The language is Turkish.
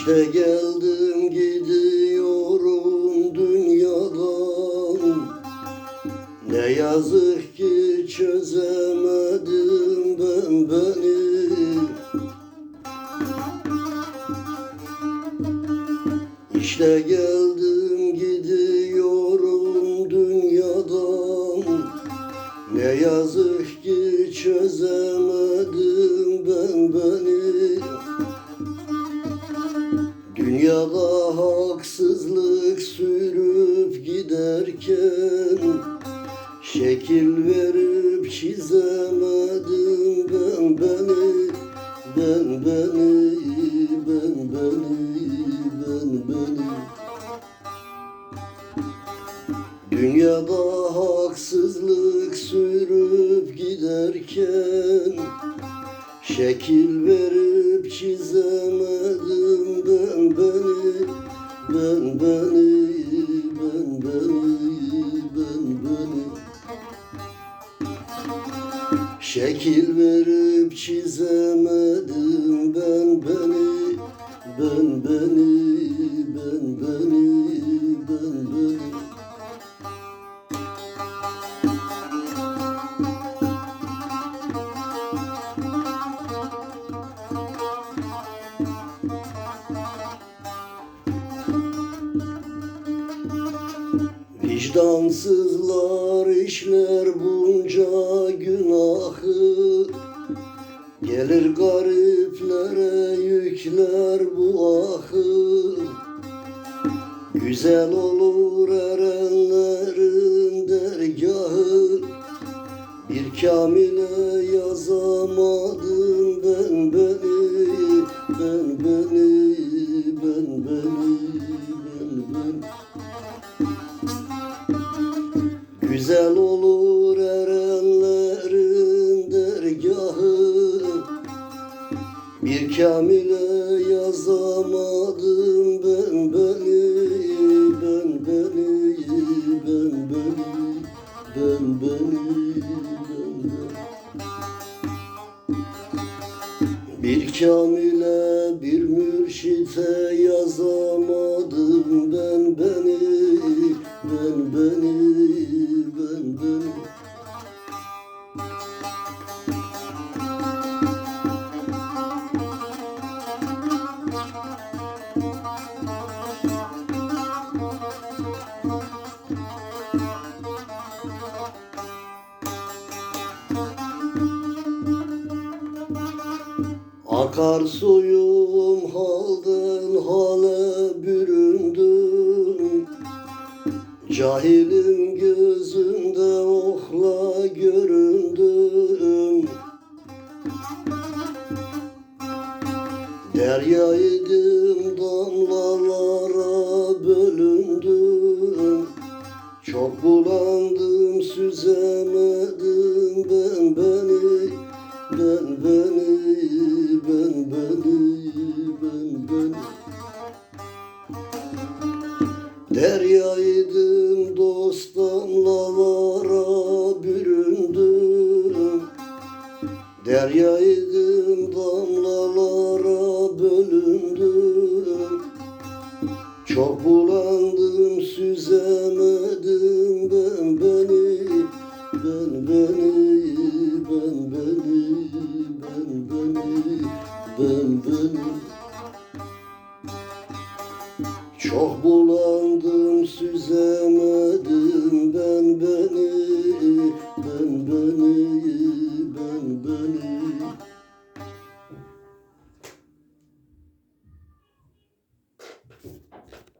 İşte geldim gidiyorum dünyadan. Ne yazık ki çözemedim ben beni. İşte geldim gidiyorum dünyadan. Ne yazık ki çözemedim Dünyada haksızlık sürüp giderken Şekil verip çizemedim. Ben beni Ben beni, ben beni, ben beni. Dünyada haksızlık sürüp giderken Şekil verip çizemedim ben beni Ben beni, ben beni, ben beni Şekil verip çizemedim. Ben beni Ben beni, Vicdansızlar işler bunca günahı. Gelir gariplere yükler bu ahı. Güzel olur erenlerin dergahı. Bir kamile yazamadım ben beni Ben beni, ben beni, ben beni Güzel olur erenlerin dergahı. Bir kamile yazamadım ben beni Ben beni, ben beni, ben beni, ben beni. Bir kamile bir mürşite yazamadım Akar suyum halden hale büründüm. Cahilin gözünde okla göründüm. Deryaydım damlalara bölündüm. Çok bulandım süzemedim ben beni Ben beni, ben beni, ben beni Deryaydım dost damlalara büründüm. Deryaydım damlalara bölündüm. Çok bulandım süzemedim Çok bulandım süzemedim ben beni ben beni.